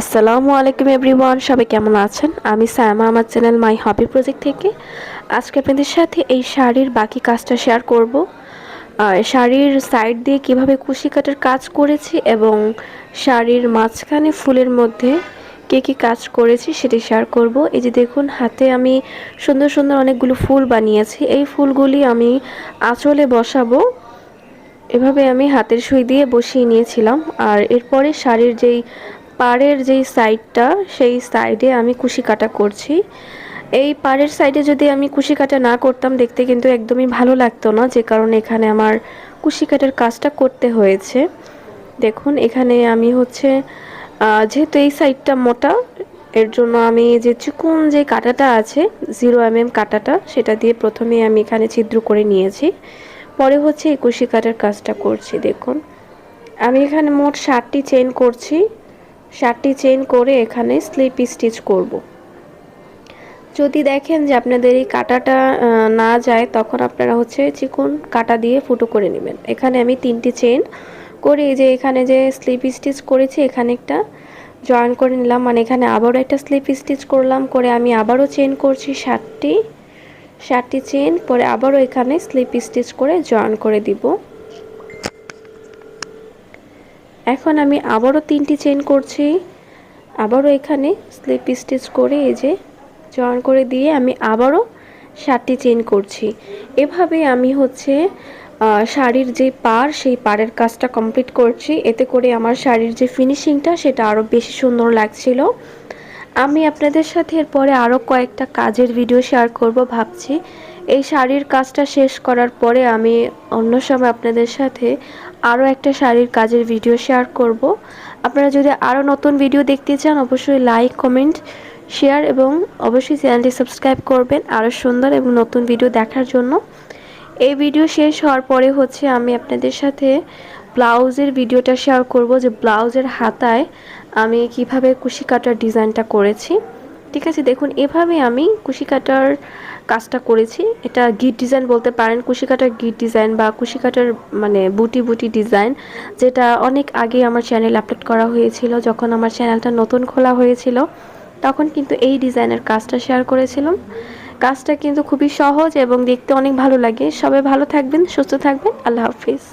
আসসালামু আলাইকুম এভরিওয়ান, সবাই কেমন আছেন? আমি সায়মা, আমার চ্যানেল মাই হবি প্রজেক্ট থেকে। আজকে আপনাদের সাথে এই শাড়ির বাকি কাজটা শেয়ার করব। শাড়ির সাইড দিয়ে কীভাবে কুশি কাটার কাজ করেছি এবং শাড়ির মাঝখানে ফুলের মধ্যে কে কী কাজ করেছি সেটি শেয়ার করব। এই যে দেখুন, হাতে আমি সুন্দর সুন্দর অনেকগুলো ফুল বানিয়েছি। এই ফুলগুলি আমি আঁচলে বসাবো। এভাবে আমি হাতের সুই দিয়ে বসিয়ে নিয়েছিলাম। আর এরপরে শাড়ির যেই পাড়ের যেই সাইডটা সেই সাইডে আমি কুশি কাটা করছি। এই পাড়ের সাইডে যদি আমি কুশি কাটা না করতাম, দেখতে কিন্তু একদমই ভালো লাগতো না, যে কারণে এখানে আমার কুশি কাটার কাজটা করতে হয়েছে। দেখুন, এখানে আমি হচ্ছে যেহেতু এই সাইডটা মোটা, এর জন্য আমি যে চিকুন যে কাটাটা আছে জিরো এম এম কাটাটা, সেটা দিয়ে প্রথমে আমি এখানে ছিদ্র করে নিয়েছি। পরে হচ্ছে এই কুশি কাটার কাজটা করছি, দেখুন। আমি এখানে মোট ষাটটি চেন করছি। ষাটটি চেন করে এখানে স্লিপ স্টিচ করব। যদি দেখেন যে আপনাদের এই কাটাটা না যায়, তখন আপনারা হচ্ছে চিকন কাটা দিয়ে ফুটো করে নেবেন। এখানে আমি তিনটি চেন করে এই যে এখানে যে স্লিপ স্টিচ করেছি, এখানে একটা জয়েন করে নিলাম। মানে এখানে আবারও একটা স্লিপ স্টিচ করলাম, করে আমি আবারও চেন করছি সাতটি ষাটটি চেন পরে আবারও এখানে স্লিপ স্টিচ করে জয়েন করে দিব। এখন আমি আবারও তিনটি চেন করছি। আবারও এখানে স্লিপ স্টিচ করে এই যে জয়েন করে দিয়ে আমি আবারও সাতটি চেন করছি। এভাবে আমি হচ্ছে শাড়ির যে পার সেই পাড়ের কাজটা কমপ্লিট করছি। এতে করে আমার শাড়ির যে ফিনিশিংটা, সেটা আরও বেশি সুন্দর লাগছিল। আমি আপনাদের সাথে এরপরে আরও কয়েকটা কাজের ভিডিও শেয়ার করব ভাবছি। এই শাড়ির কাজটা শেষ করার পরে আমি অন্য সময় আপনাদের সাথে আরও একটা শাড়ির কাজের ভিডিও শেয়ার করব। আপনারা যদি আরও নতুন ভিডিও দেখতে চান, অবশ্যই লাইক কমেন্ট শেয়ার এবং অবশ্যই চ্যানেলটি সাবস্ক্রাইব করবেন আরও সুন্দর এবং নতুন ভিডিও দেখার জন্য। এই ভিডিও শেষ হওয়ার পরে হচ্ছে আমি আপনাদের সাথে ব্লাউজের ভিডিওটা শেয়ার করব যে ব্লাউজের হাতায় আমি কীভাবে কুশি কাটার ডিজাইনটা করেছি। ঠিক আছে, দেখুন, এভাবে আমি কুশি কাটার কাজটা করেছি। এটা গিট ডিজাইন বলতে পারেন, কুশি কাটার গিট ডিজাইন বা কুশি কাটার মানে বুটি বুটি ডিজাইন, যেটা অনেক আগে আমার চ্যানেল আপলোড করা হয়েছিল, যখন আমার চ্যানেলটা নতুন খোলা হয়েছিল, তখন কিন্তু এই ডিজাইনের কাজটা শেয়ার করেছিলাম। কাজটা কিন্তু খুবই সহজ এবং দেখতে অনেক ভালো লাগে। সবাই ভালো থাকবেন, সুস্থ থাকবেন, আল্লাহ হাফিজ।